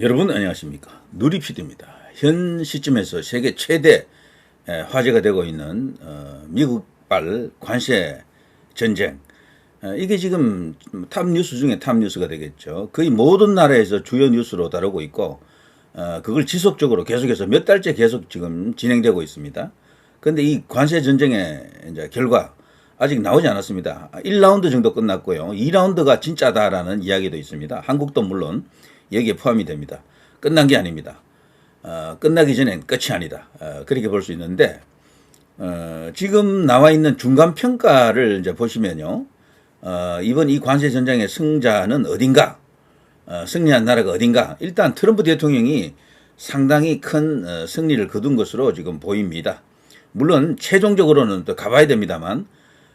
여러분 안녕하십니까 누리피드입니다. 현 시점에서 세계 최대 에, 화제가 되고 있는 어, 미국발 관세 전쟁 어, 이게 지금 탑 뉴스 중에 탑 뉴스가 되겠죠. 거의 모든 나라에서 주요 뉴스로 다루고 있고 어, 그걸 지속적으로 계속해서 몇 달째 계속 지금 진행되고 있습니다. 그런데 이 관세 전쟁의 이제 결과 아직 나오지 않았습니다. 1라운드 정도 끝났고요. 2라운드가 진짜다라는 이야기도 있습니다. 한국도 물론 여기에 포함이 됩니다. 끝난 게 아닙니다. 어, 끝나기 전엔 끝이 아니다. 어, 그렇게 볼 수 있는데 어, 지금 나와 있는 중간 평가를 이제 보시면요. 어, 이번 이 관세 전쟁의 승자는 어딘가? 어, 승리한 나라가 어딘가? 일단 트럼프 대통령이 상당히 큰 어, 승리를 거둔 것으로 지금 보입니다. 물론 최종적으로는 또 가봐야 됩니다만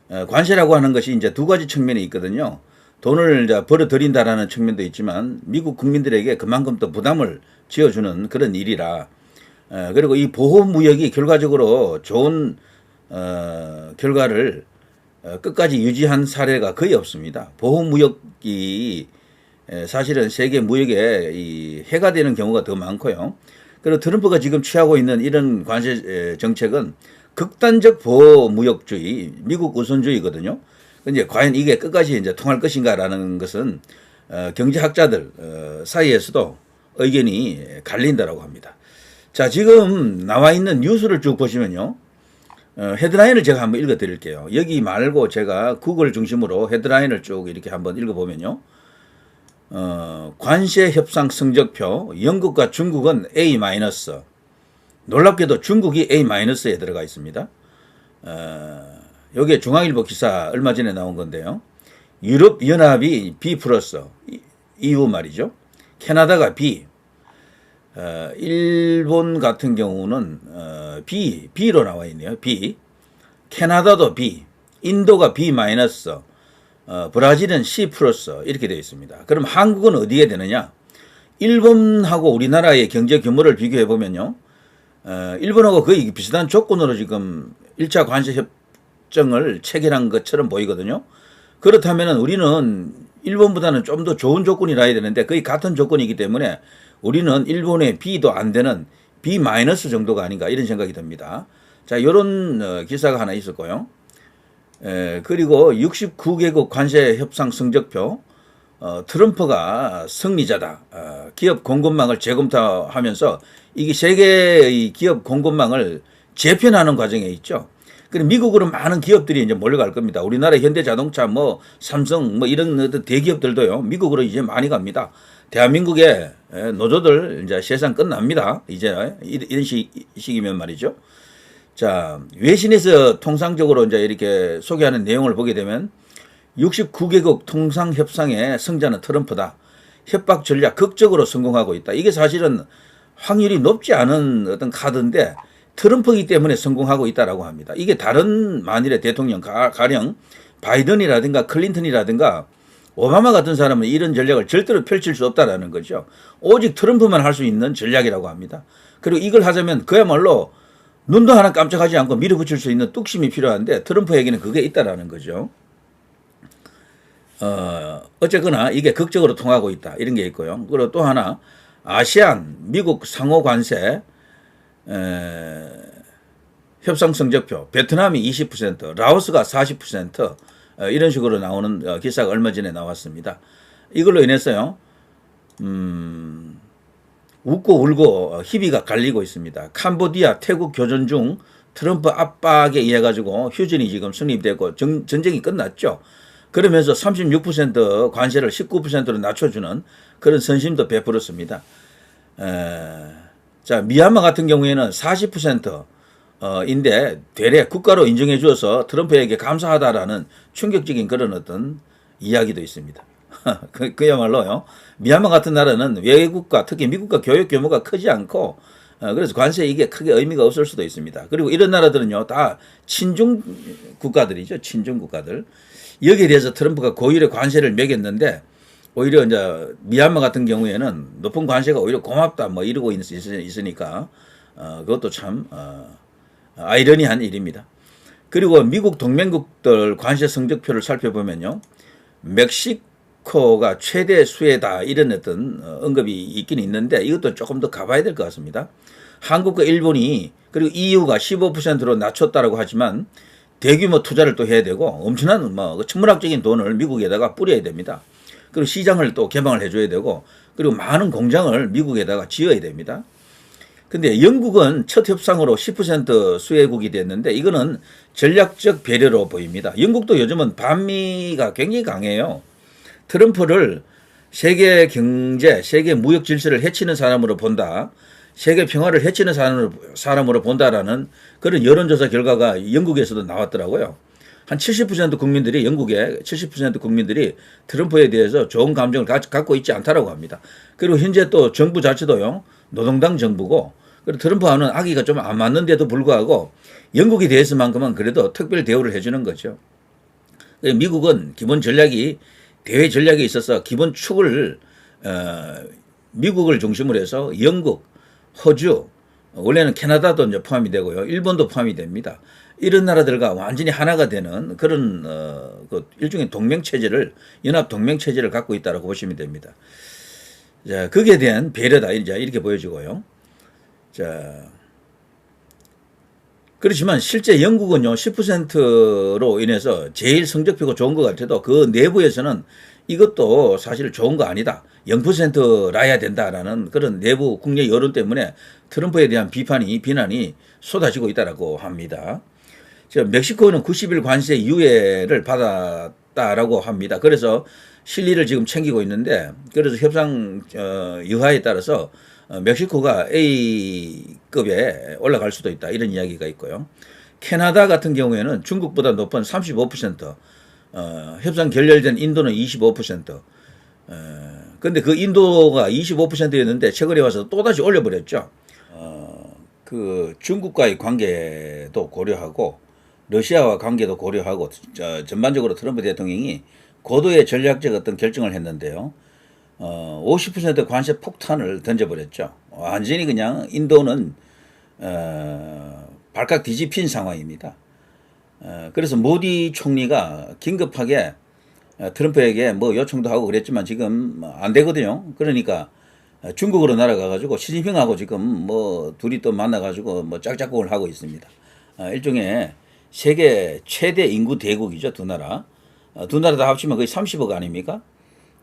어, 관세라고 하는 것이 이제 두 가지 측면이 있거든요. 돈을 이제 벌어들인다라는 측면도 있지만 미국 국민들에게 그만큼 또 부담을 지어주는 그런 일이라 어, 그리고 이 보호 무역이 결과적으로 좋은 어, 결과를 어, 끝까지 유지한 사례가 거의 없습니다. 보호 무역이 에, 사실은 세계 무역에 이 해가 되는 경우가 더 많고요. 그리고 트럼프가 지금 취하고 있는 이런 관세 에, 정책은 극단적 보호 무역주의, 미국 우선주의거든요. 근데 과연 이게 끝까지 이제 통할 것인가라는 것은 어, 경제학자들 어, 사이에서도 의견이 갈린다라고 합니다. 자, 지금 나와 있는 뉴스를 쭉 보시면요. 어, 헤드라인을 제가 한번 읽어 드릴게요. 여기 말고 제가 구글 중심으로 헤드라인을 쭉 이렇게 한번 읽어 보면요. 어, 관세 협상 성적표 영국과 중국은 A 마이너스. 놀랍게도 중국이 A 마이너스에 들어가 있습니다. 어, 요게 중앙일보 기사 얼마 전에 나온 건데요. 유럽 연합이 B 플러스 EU 말이죠. 캐나다가 B. 어, 일본 같은 경우는 어, B, B로 나와 있네요. B. 캐나다도 B. 인도가 B 마이너스. 어, 브라질은 C 플러스 이렇게 되어 있습니다. 그럼 한국은 어디에 되느냐? 일본하고 우리나라의 경제 규모를 비교해 보면요. 어, 일본하고 거의 비슷한 조건으로 지금 1차 관세 협 정을 체결한 것처럼 보이거든요. 그렇다면 우리는 일본보다는 좀 더 좋은 조건이라야 되는데 거의 같은 조건이기 때문에 우리는 일본의 B도 안 되는 B 정도가 아닌가 이런 생각이 듭니다. 자, 이런 어, 기사가 하나 있었고요. 에, 그리고 69개국 관세 협상 성적표 어, 트럼프가 승리자다. 어, 기업 공급망을 재검토하면서 이게 세계의 기업 공급망을 재편하는 과정에 있죠. 그럼 미국으로 많은 기업들이 이제 몰려갈 겁니다. 우리나라 현대자동차, 뭐 삼성, 뭐 이런 대기업들도요 미국으로 이제 많이 갑니다. 대한민국의 에, 노조들 이제 세상 끝납니다. 이제 이런 시, 시기면 말이죠. 자, 외신에서 통상적으로 이제 이렇게 소개하는 내용을 보게 되면 69개국 통상 협상의 승자는 트럼프다. 협박 전략 극적으로 성공하고 있다. 이게 사실은 확률이 높지 않은 어떤 카드인데 트럼프이기 때문에 성공하고 있다라고 합니다. 이게 다른 만일의 대통령 가, 가령 바이든이라든가 클린턴이라든가 오바마 같은 사람은 이런 전략을 절대로 펼칠 수 없다라는 거죠. 오직 트럼프만 할 수 있는 전략이라고 합니다. 그리고 이걸 하자면 그야말로 눈도 하나 깜짝하지 않고 밀어붙일 수 있는 뚝심이 필요한데 트럼프에게는 그게 있다라는 거죠. 어, 어쨌거나 이게 극적으로 통하고 있다. 이런 게 있고요. 그리고 또 하나, 아시안, 미국 상호 관세, 에, 협상 성적표, 베트남이 20%, 라오스가 40%, 어, 이런 식으로 나오는 어, 기사가 얼마 전에 나왔습니다. 이걸로 인해서요, 음, 웃고 울고 어, 희비가 갈리고 있습니다. 캄보디아, 태국 교전 중 트럼프 압박에 의해 가지고 휴전이 지금 성립되고 정, 전쟁이 끝났죠. 그러면서 36% 관세를 19%로 낮춰주는 그런 선심도 베풀었습니다. 에, 자, 미얀마 같은 경우에는 40% 어, 인데 대래 국가로 인정해 주어서 트럼프에게 감사하다라는 충격적인 그런 어떤 이야기도 있습니다. 그, 그야말로요. 미얀마 같은 나라는 외국과 특히 미국과 교육 규모가 크지 않고 어, 그래서 관세 이게 크게 의미가 없을 수도 있습니다. 그리고 이런 나라들은요, 다 친중 국가들이죠. 친중 국가들. 여기에 대해서 트럼프가 고율의 관세를 매겼는데 오히려 이제 미얀마 같은 경우에는 높은 관세가 오히려 고맙다 뭐 이러고 있, 있으니까 어, 그것도 참 어, 아이러니한 일입니다. 그리고 미국 동맹국들 관세 성적표를 살펴보면요. 멕시, 멕시코가 최대 수혜다 이런 어떤 어, 언급이 있긴 있는데 이것도 조금 더 가봐야 될 것 같습니다. 한국과 일본이 그리고 EU가 15%로 낮췄다라고 하지만 대규모 투자를 또 해야 되고 엄청난 뭐 천문학적인 돈을 미국에다가 뿌려야 됩니다. 그리고 시장을 또 개방을 해줘야 되고 그리고 많은 공장을 미국에다가 지어야 됩니다. 근데 영국은 첫 협상으로 10% 수혜국이 됐는데 이거는 전략적 배려로 보입니다. 영국도 요즘은 반미가 굉장히 강해요. 트럼프를 세계 경제, 세계 무역 질서를 해치는 사람으로 본다. 세계 평화를 해치는 사람으로, 사람으로 본다라는 그런 여론조사 결과가 영국에서도 나왔더라고요. 한 70% 국민들이 영국의 70% 국민들이 트럼프에 대해서 좋은 감정을 가, 갖고 있지 않다라고 합니다. 그리고 현재 또 정부 자체도요 노동당 정부고 그리고 트럼프와는 아기가 좀 안 맞는데도 불구하고 영국에 대해서만큼은 그래도 특별 대우를 해주는 거죠. 미국은 기본 전략이 대외 전략에 있어서 기본 축을 어, 미국을 중심으로 해서 영국, 호주, 원래는 캐나다도 이제 포함이 되고요. 일본도 포함이 됩니다. 이런 나라들과 완전히 하나가 되는 그런 어, 그 일종의 동맹 체제를 연합 동맹 체제를 갖고 있다라고 보시면 됩니다. 자, 거기에 대한 배려다 이제 이렇게 보여지고요. 자, 그렇지만 실제 영국은요 10%로 인해서 제일 성적표가 좋은 것 같아도 그 내부에서는 이것도 사실 좋은 거 아니다. 0%라야 된다라는 그런 내부 국내 여론 때문에 트럼프에 대한 비판이 비난이 쏟아지고 있다라고 합니다. 저 멕시코는 90일 관세 유예를 받았다라고 합니다. 그래서 실리를 지금 챙기고 있는데 그래서 협상 어, 여하에 따라서 어, 멕시코가 A급에 올라갈 수도 있다 이런 이야기가 있고요. 캐나다 같은 경우에는 중국보다 높은 35%, 어, 협상 결렬된 인도는 25%. 어, 근데 그 인도가 25%였는데 최근에 와서 또 다시 올려버렸죠. 어, 그 중국과의 관계도 고려하고 러시아와 관계도 고려하고 저, 전반적으로 트럼프 대통령이 고도의 전략적 어떤 결정을 했는데요. 어, 50% 관세 폭탄을 던져버렸죠. 완전히 그냥 인도는 어, 발칵 뒤집힌 상황입니다. 어, 그래서 모디 총리가 긴급하게 어, 트럼프에게 뭐 요청도 하고 그랬지만 지금 안 되거든요. 그러니까 중국으로 날아가가지고 시진핑하고 지금 뭐 둘이 또 만나가지고 뭐 짝짝꿍을 하고 있습니다. 어, 일종의 세계 최대 인구 대국이죠 두 나라. 어, 두 나라 다 합치면 거의 30억 아닙니까?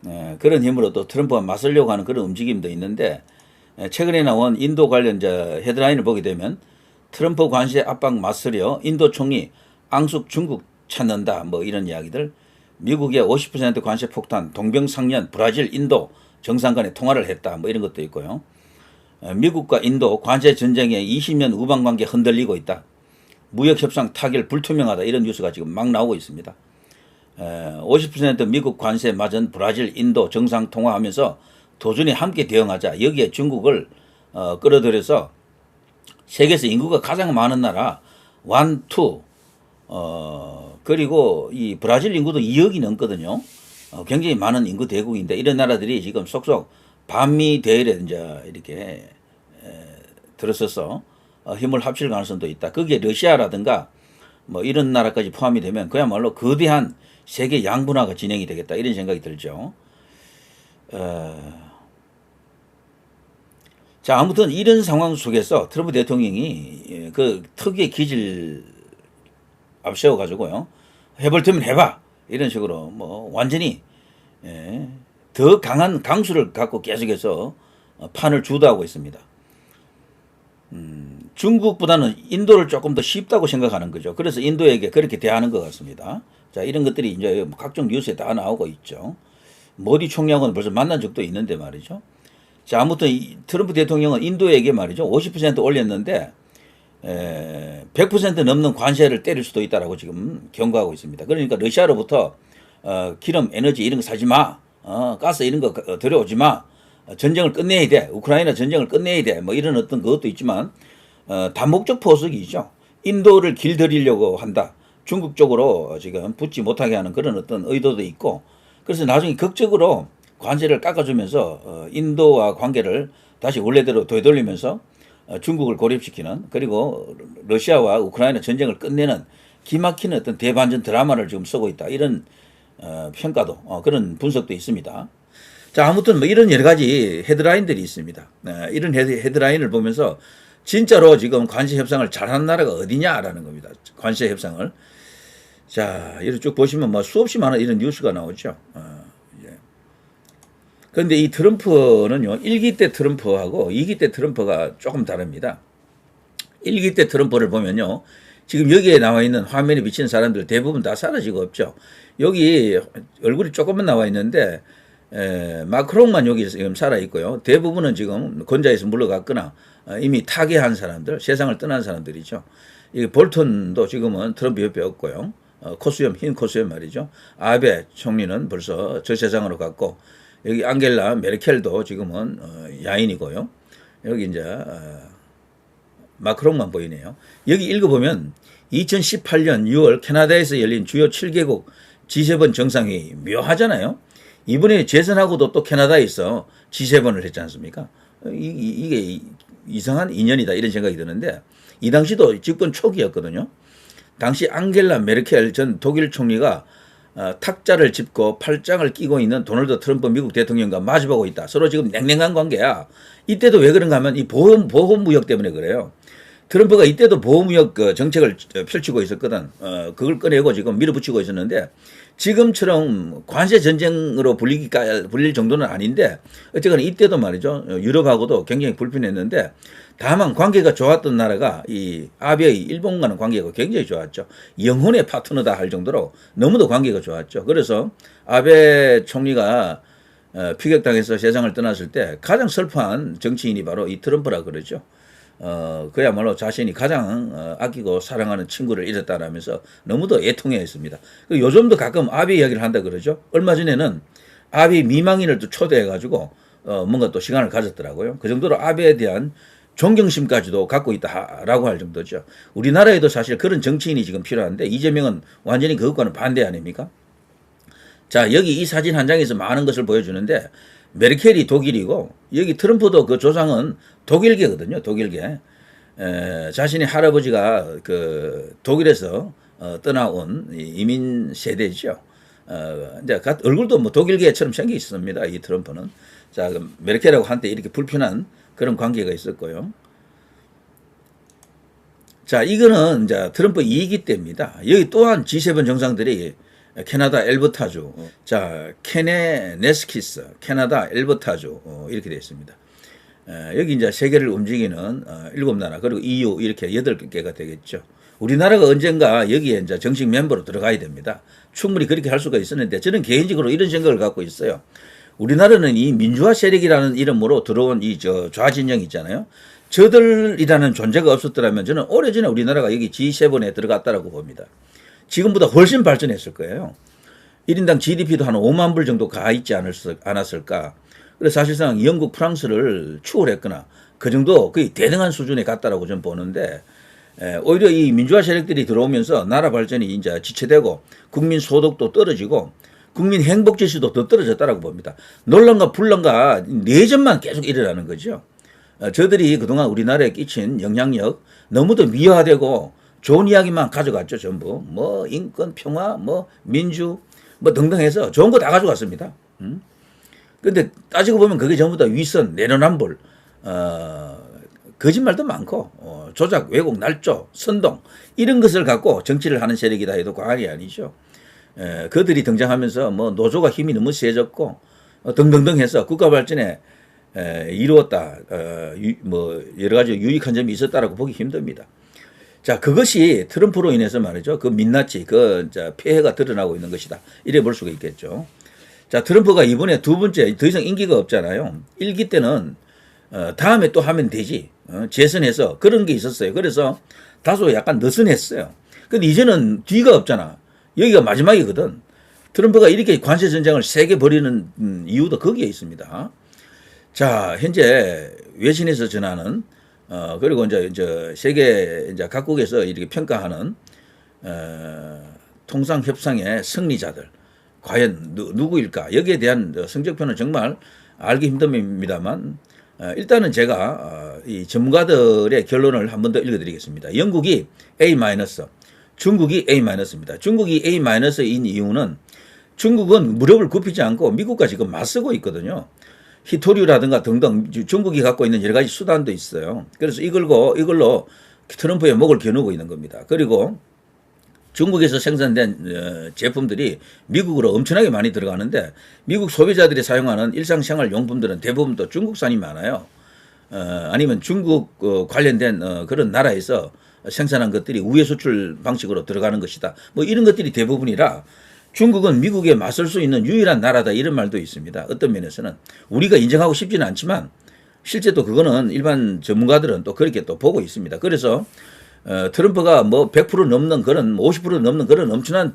예, 그런 힘으로 또 트럼프와 맞설려고 하는 그런 움직임도 있는데 예, 최근에 나온 인도 관련 저 헤드라인을 보게 되면 트럼프 관세 압박 맞서려 인도 총리 앙숙 중국 찾는다 뭐 이런 이야기들 미국의 50% 관세 폭탄 동병상련 브라질 인도 정상 간에 통화를 했다 뭐 이런 것도 있고요. 예, 미국과 인도 관세 전쟁에 20년 우방 관계 흔들리고 있다. 무역 협상 타결 불투명하다 이런 뉴스가 지금 막 나오고 있습니다. 50% 미국 관세 맞은 브라질, 인도 정상 통화하면서 도준이 함께 대응하자. 여기에 중국을 어, 끌어들여서 세계에서 인구가 가장 많은 나라 원, 투, 어, 그리고 이 브라질 인구도 2억이 넘거든요. 어, 굉장히 많은 인구 대국인데 이런 나라들이 지금 속속 반미 대일에 이제 이렇게 에, 들어서서 어, 힘을 합칠 가능성도 있다. 거기에 러시아라든가 뭐 이런 나라까지 포함이 되면 그야말로 거대한 세계 양분화가 진행이 되겠다 이런 생각이 들죠. 어... 자 아무튼 이런 상황 속에서 트럼프 대통령이 예, 그 특유의 기질 앞세워 가지고요 해볼 테면 해봐 이런 식으로 뭐 완전히 예, 더 강한 강수를 갖고 계속해서 판을 주도하고 있습니다. 음, 중국보다는 인도를 조금 더 쉽다고 생각하는 거죠. 그래서 인도에게 그렇게 대하는 것 같습니다. 자, 이런 것들이 이제 각종 뉴스에 다 나오고 있죠. 모디 총리하고는 벌써 만난 적도 있는데 말이죠. 자, 아무튼 트럼프 대통령은 인도에게 말이죠. 50% 올렸는데 에, 100% 넘는 관세를 때릴 수도 있다라고 지금 경고하고 있습니다. 그러니까 러시아로부터 어, 기름, 에너지 이런 거 사지 마. 어, 가스 이런 거 들여오지 마. 전쟁을 끝내야 돼. 우크라이나 전쟁을 끝내야 돼. 뭐 이런 어떤 그것도 있지만 어, 다목적 포석이죠. 인도를 길들이려고 한다. 중국 쪽으로 지금 붙지 못하게 하는 그런 어떤 의도도 있고 그래서 나중에 극적으로 관세를 깎아주면서 어, 인도와 관계를 다시 원래대로 되돌리면서 어, 중국을 고립시키는 그리고 러시아와 우크라이나 전쟁을 끝내는 기막히는 어떤 대반전 드라마를 지금 쓰고 있다 이런 어, 평가도 어, 그런 분석도 있습니다. 자 아무튼 뭐 이런 여러 가지 헤드라인들이 있습니다. 어, 이런 헤드, 헤드라인을 보면서 진짜로 지금 관세 협상을 잘하는 나라가 어디냐라는 겁니다. 관세 협상을 자 이렇게 쭉 보시면 뭐 수없이 많은 이런 뉴스가 나오죠. 어, 예. 그런데 이 트럼프는요, 1기 때 트럼프하고 2기 때 트럼프가 조금 다릅니다. 1기 때 트럼프를 보면요, 지금 여기에 나와 있는 화면에 비치는 사람들 대부분 다 사라지고 없죠. 여기 얼굴이 조금만 나와 있는데, 에, 마크롱만 여기 지금 살아 있고요. 대부분은 지금 건자에서 물러갔거나 어, 이미 타계한 사람들, 세상을 떠난 사람들이죠. 이 볼턴도 지금은 트럼프 옆에 없고요. 어, 코수염, 흰 코수염 말이죠. 아베 총리는 벌써 저 세상으로 갔고, 여기 앙겔라 메르켈도 지금은 어, 야인이고요. 여기 이제 어, 마크롱만 보이네요. 여기 읽어보면 2018년 6월 캐나다에서 열린 주요 7개국 G7 정상회의 묘하잖아요. 이번에 재선하고도 또 캐나다에서 G7을 했지 않습니까? 이, 이- 이게 이상한 인연이다 이런 생각이 드는데 이 당시도 집권 초기였거든요. 당시 앙겔라 메르켈 전 독일 총리가 어, 탁자를 짚고 팔짱을 끼고 있는 도널드 트럼프 미국 대통령과 마주보고 있다. 서로 지금 냉랭한 관계야. 이때도 왜 그런가 하면 이 보험, 보험 무역 때문에 그래요. 트럼프가 이때도 보험무역 그 정책을 펼치고 있었거든. 어, 그걸 꺼내고 지금 밀어붙이고 있었는데 지금처럼 관세 전쟁으로 불리기까 불릴 정도는 아닌데 어쨌거나 이때도 말이죠. 어, 유럽하고도 굉장히 불편했는데 다만 관계가 좋았던 나라가 이 아베의 일본과는 관계가 굉장히 좋았죠. 영혼의 파트너다 할 정도로 너무도 관계가 좋았죠. 그래서 아베 총리가 어, 피격당해서 세상을 떠났을 때 가장 슬퍼한 정치인이 바로 이 트럼프라 그러죠. 어, 그야말로 자신이 가장 어, 아끼고 사랑하는 친구를 잃었다라면서 너무도 애통해 했습니다. 그 요즘도 가끔 아베 이야기를 한다 그러죠. 얼마 전에는 아베 미망인을 또 초대해가지고 어, 뭔가 또 시간을 가졌더라고요. 그 정도로 아베에 대한 존경심까지도 갖고 있다라고 할 정도죠. 우리나라에도 사실 그런 정치인이 지금 필요한데 이재명은 완전히 그것과는 반대 아닙니까? 자, 여기 이 사진 한 장에서 많은 것을 보여주는데 메르켈이 독일이고 여기 트럼프도 그 조상은 독일계거든요. 독일계. 에, 자신의 할아버지가 그 독일에서 어, 떠나온 이 이민 세대죠. 어, 이제 가- 얼굴도 뭐 독일계처럼 생겨 있습니다. 이 트럼프는. 자, 그 메르켈하고 한때 이렇게 불편한 그런 관계가 있었고요. 자, 이거는 이제 트럼프 2기 때입니다. 여기 또한 G7 정상들이 캐나다 엘버타주, 자, 케네 네스키스, 캐나다 엘버타주, 어, 이렇게 되어 있습니다. 에, 여기 이제 세계를 움직이는 어, 일곱 나라, 그리고 EU 이렇게 여덟 개가 되겠죠. 우리나라가 언젠가 여기에 이제 정식 멤버로 들어가야 됩니다. 충분히 그렇게 할 수가 있었는데 저는 개인적으로 이런 생각을 갖고 있어요. 우리나라는 이 민주화 세력이라는 이름으로 들어온 이 저 좌진영 있잖아요. 저들이라는 존재가 없었더라면 저는 오래전에 우리나라가 여기 G7에 들어갔다라고 봅니다. 지금보다 훨씬 발전했을 거예요. 1인당 GDP도 한 5만 불 정도 가 있지 않았을, 않았을까. 그래서 사실상 영국, 프랑스를 추월했거나 그 정도 거의 대등한 수준에 갔다라고 저는 보는데 에, 오히려 이 민주화 세력들이 들어오면서 나라 발전이 이제 지체되고 국민 소득도 떨어지고 국민 행복 지수도 더 떨어졌다라고 봅니다. 논란과 분란과 내전만 계속 일어나는 거죠. 어, 저들이 그동안 우리나라에 끼친 영향력 너무도 미화되고 좋은 이야기만 가져갔죠, 전부. 뭐 인권, 평화, 뭐 민주, 뭐 등등 해서 좋은 거 다 가져갔습니다. 음? 근데 따지고 보면 그게 전부 다 윗선, 내로남불, 어, 거짓말도 많고, 어, 조작, 왜곡, 날조, 선동, 이런 것을 갖고 정치를 하는 세력이다 해도 과언이 아니죠. 에, 그들이 등장하면서 뭐 노조가 힘이 너무 세졌고, 어, 등등등 해서 국가 발전에 에, 이루었다, 어, 유, 뭐 여러 가지 유익한 점이 있었다라고 보기 힘듭니다. 자, 그것이 트럼프로 인해서 말이죠. 그 민낯이, 그, 자, 폐해가 드러나고 있는 것이다. 이래 볼 수가 있겠죠. 자, 트럼프가 이번에 두 번째, 더 이상 인기가 없잖아요. 일기 때는, 어, 다음에 또 하면 되지. 어, 재선해서 그런 게 있었어요. 그래서 다소 약간 느슨했어요. 근데 이제는 뒤가 없잖아. 여기가 마지막이거든. 트럼프가 이렇게 관세 전쟁을 세게 벌이는 음, 이유도 거기에 있습니다. 자, 현재 외신에서 전하는 어 그리고 이제 이제 세계 이제 각국에서 이렇게 평가하는 어 통상 협상의 승리자들 과연 누, 누구일까? 여기에 대한 성적표는 정말 알기 힘듭니다만 어, 일단은 제가 어, 이 전문가들의 결론을 한 번 더 읽어드리겠습니다. 영국이 A 중국이 A 마이너스입니다. 중국이 A 마이너스인 이유는 중국은 무릎을 굽히지 않고 미국과 지금 맞서고 있거든요. 히토류라든가 등등 중국이 갖고 있는 여러 가지 수단도 있어요. 그래서 이걸로 이걸로 트럼프의 목을 겨누고 있는 겁니다. 그리고 중국에서 생산된 어, 제품들이 미국으로 엄청나게 많이 들어가는데 미국 소비자들이 사용하는 일상생활 용품들은 대부분 또 중국산이 많아요. 어, 아니면 중국 어, 관련된 어, 그런 나라에서 생산한 것들이 우회 수출 방식으로 들어가는 것이다. 뭐 이런 것들이 대부분이라 중국은 미국에 맞설 수 있는 유일한 나라다 이런 말도 있습니다. 어떤 면에서는 우리가 인정하고 싶지는 않지만 실제 또 그거는 일반 전문가들은 또 그렇게 또 보고 있습니다. 그래서 어, 트럼프가 뭐 100% 넘는 그런 50% 넘는 그런 엄청난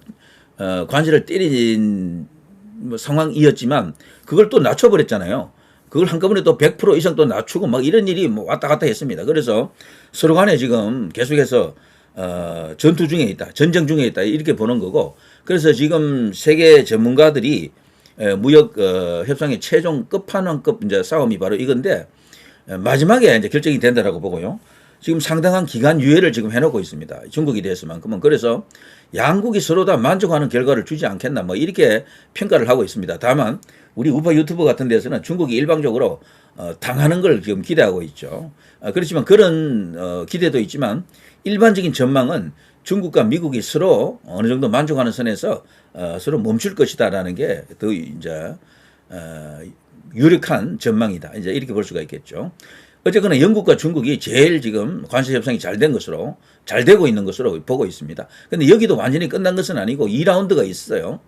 어, 관세를 때린 뭐 상황이었지만 그걸 또 낮춰버렸잖아요. 그걸 한꺼번에 또 100% 이상 또 낮추고 막 이런 일이 뭐 왔다 갔다 했습니다. 그래서 서로 간에 지금 계속해서 어, 전투 중에 있다, 전쟁 중에 있다 이렇게 보는 거고 그래서 지금 세계 전문가들이 에, 무역 어, 협상의 최종 끝판왕급 이제 싸움이 바로 이건데 에, 마지막에 이제 결정이 된다라고 보고요. 지금 상당한 기간 유예를 지금 해놓고 있습니다. 중국에 대해서만큼은 그래서 양국이 서로 다 만족하는 결과를 주지 않겠나 뭐 이렇게 평가를 하고 있습니다. 다만 우리 우파 유튜버 같은 데서는 중국이 일방적으로 어, 당하는 걸 지금 기대하고 있죠. 어, 그렇지만 그런 어, 기대도 있지만 일반적인 전망은 중국과 미국이 서로 어느 정도 만족하는 선에서 어, 서로 멈출 것이다라는 게 더 이제 어, 유력한 전망이다. 이제 이렇게 볼 수가 있겠죠. 어쨌거나 영국과 중국이 제일 지금 관세 협상이 잘 된 것으로 잘 되고 있는 것으로 보고 있습니다. 근데 여기도 완전히 끝난 것은 아니고 2라운드가 있어요.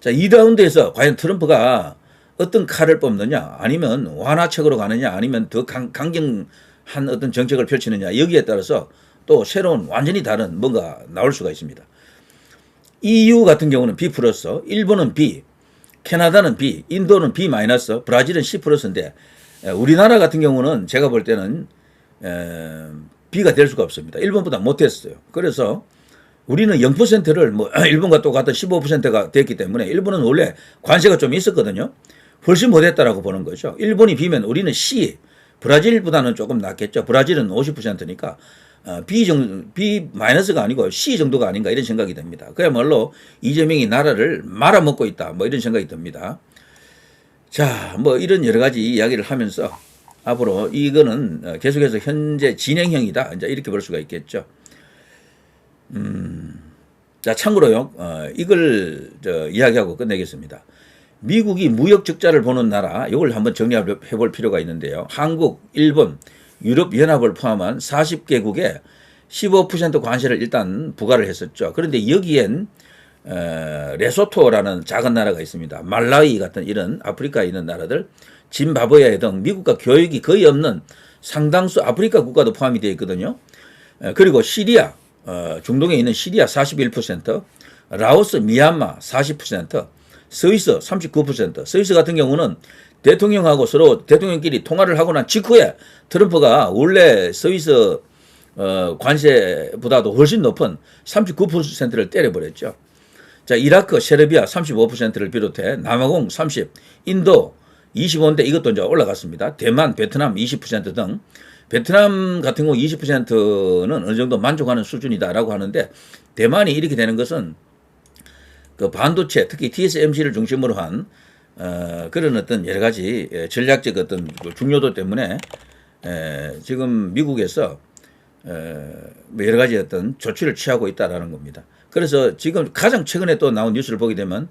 자, 2라운드에서 과연 트럼프가 어떤 칼을 뽑느냐, 아니면 완화책으로 가느냐, 아니면 더 강, 강경한 어떤 정책을 펼치느냐, 여기에 따라서 또 새로운 완전히 다른 뭔가 나올 수가 있습니다. EU 같은 경우는 B 플러스, 일본은 B, 캐나다는 B, 인도는 B 마이너스, 브라질은 C 플러스인데 에, 우리나라 같은 경우는 제가 볼 때는 에, B가 될 수가 없습니다. 일본보다 못했어요. 그래서 우리는 0%를 뭐 일본과 똑같은 15%가 됐기 때문에 일본은 원래 관세가 좀 있었거든요. 훨씬 못했다라고 보는 거죠. 일본이 B면 우리는 C, 브라질보다는 조금 낫겠죠. 브라질은 50%니까 어, B 정 B 마이너스가 아니고 C 정도가 아닌가 이런 생각이 듭니다. 그야말로 이재명이 나라를 말아먹고 있다. 뭐 이런 생각이 듭니다. 자, 뭐 이런 여러 가지 이야기를 하면서 앞으로 이거는 어, 계속해서 현재 진행형이다. 이제 이렇게 볼 수가 있겠죠. 음, 자 참고로요, 어, 이걸 저 이야기하고 끝내겠습니다. 미국이 무역 적자를 보는 나라, 이걸 한번 정리해 볼 필요가 있는데요. 한국, 일본, 유럽 연합을 포함한 40개국에 15% 관세를 일단 부과를 했었죠. 그런데 여기엔 어, 레소토라는 작은 나라가 있습니다. 말라위 같은 이런 아프리카에 있는 나라들, 짐바브웨 등 미국과 교육이 거의 없는 상당수 아프리카 국가도 포함이 되어 있거든요. 어, 그리고 시리아, 어, 중동에 있는 시리아 41%, 라오스, 미얀마 40%, 스위스 39%. 스위스 같은 경우는 대통령하고 서로 대통령끼리 통화를 하고 난 직후에 트럼프가 원래 스위스 어, 관세보다도 훨씬 높은 39%를 때려버렸죠. 자, 이라크, 세르비아 35%를 비롯해 남아공 30, 인도 25인데 이것도 이제 올라갔습니다. 대만, 베트남 20%등 베트남 같은 경우 20%는 어느 정도 만족하는 수준이다라고 하는데 대만이 이렇게 되는 것은 그 반도체 특히 TSMC를 중심으로 한 어, 그런 어떤 여러 가지 예, 전략적 어떤 그 중요도 때문에 에, 지금 미국에서 에, 뭐 여러 가지 어떤 조치를 취하고 있다라는 겁니다. 그래서 지금 가장 최근에 또 나온 뉴스를 보게 되면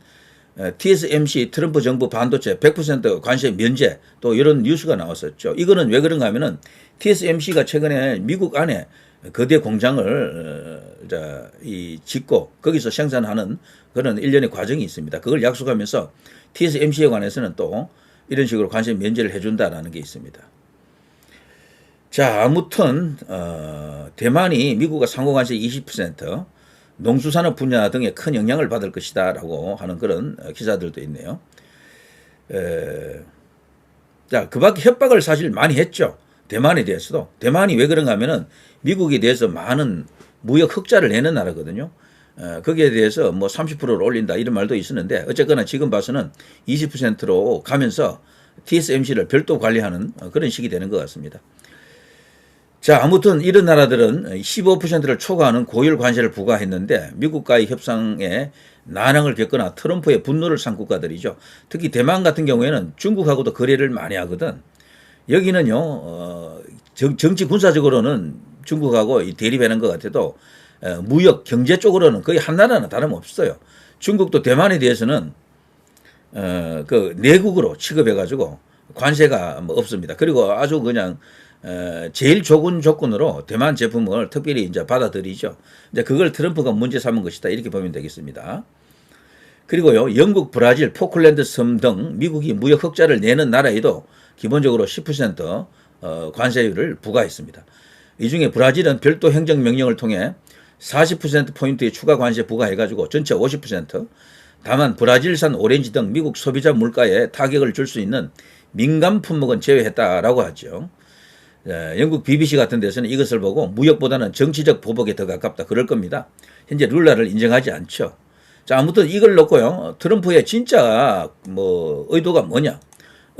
에, TSMC 트럼프 정부 반도체 100% 관세 면제 또 이런 뉴스가 나왔었죠. 이거는 왜 그런가 하면은 TSMC가 최근에 미국 안에 거대 공장을 어, 자, 이 짓고 거기서 생산하는 그런 일련의 과정이 있습니다. 그걸 약속하면서 TSMC에 관해서는 또 이런 식으로 관세 면제를 해준다라는 게 있습니다. 자, 아무튼 어, 대만이 미국과 상호 관세 20%, 농수산업 분야 등에 큰 영향을 받을 것이다라고 하는 그런 어, 기사들도 있네요. 에, 자, 그밖에 협박을 사실 많이 했죠. 대만에 대해서도. 대만이 왜 그런가 하면은 미국에 대해서 많은 무역 흑자를 내는 나라거든요. 어, 거기에 대해서 뭐 30%를 올린다 이런 말도 있었는데 어쨌거나 지금 봐서는 20%로 가면서 TSMC를 별도 관리하는 어, 그런 식이 되는 것 같습니다. 자, 아무튼 이런 나라들은 15%를 초과하는 고율 관세를 부과했는데 미국과의 협상에 난항을 겪거나 트럼프의 분노를 산 국가들이죠. 특히 대만 같은 경우에는 중국하고도 거래를 많이 하거든. 여기는요, 어, 정, 정치 군사적으로는 중국하고 이 대립하는 것 같아도 어, 무역 경제 쪽으로는 거의 한 나라나 다름없어요. 중국도 대만에 대해서는 어, 그 내국으로 취급해가지고 관세가 뭐 없습니다. 그리고 아주 그냥 어, 제일 좋은 조건으로 대만 제품을 특별히 이제 받아들이죠. 이제 그걸 트럼프가 문제 삼은 것이다 이렇게 보면 되겠습니다. 그리고요, 영국, 브라질, 포클랜드 섬 등 미국이 무역 흑자를 내는 나라에도 기본적으로 10% 어, 관세율을 부과했습니다. 이 중에 브라질은 별도 행정명령을 통해 40% 포인트의 추가 관세 부과해가지고 전체 50%. 다만 브라질산 오렌지 등 미국 소비자 물가에 타격을 줄 수 있는 민감 품목은 제외했다라고 하죠. 예, 영국 BBC 같은 데서는 이것을 보고 무역보다는 정치적 보복에 더 가깝다 그럴 겁니다. 현재 룰라를 인정하지 않죠. 자, 아무튼 이걸 놓고요. 트럼프의 진짜 뭐 의도가 뭐냐?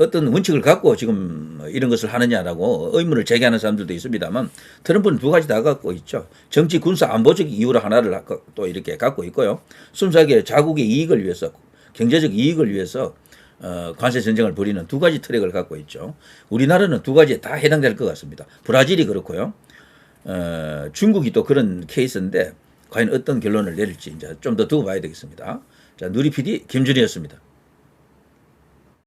어떤 원칙을 갖고 지금 이런 것을 하느냐라고 의문을 제기하는 사람들도 있습니다만 트럼프는 두 가지 다 갖고 있죠. 정치, 군사, 안보적 이유로 하나를 또 이렇게 갖고 있고요. 순수하게 자국의 이익을 위해서 경제적 이익을 위해서 어, 관세 전쟁을 벌이는 두 가지 트랙을 갖고 있죠. 우리나라는 두 가지에 다 해당될 것 같습니다. 브라질이 그렇고요. 어, 중국이 또 그런 케이스인데 과연 어떤 결론을 내릴지 이제 좀 더 두고 봐야 되겠습니다. 자, 누리 PD 김준이었습니다.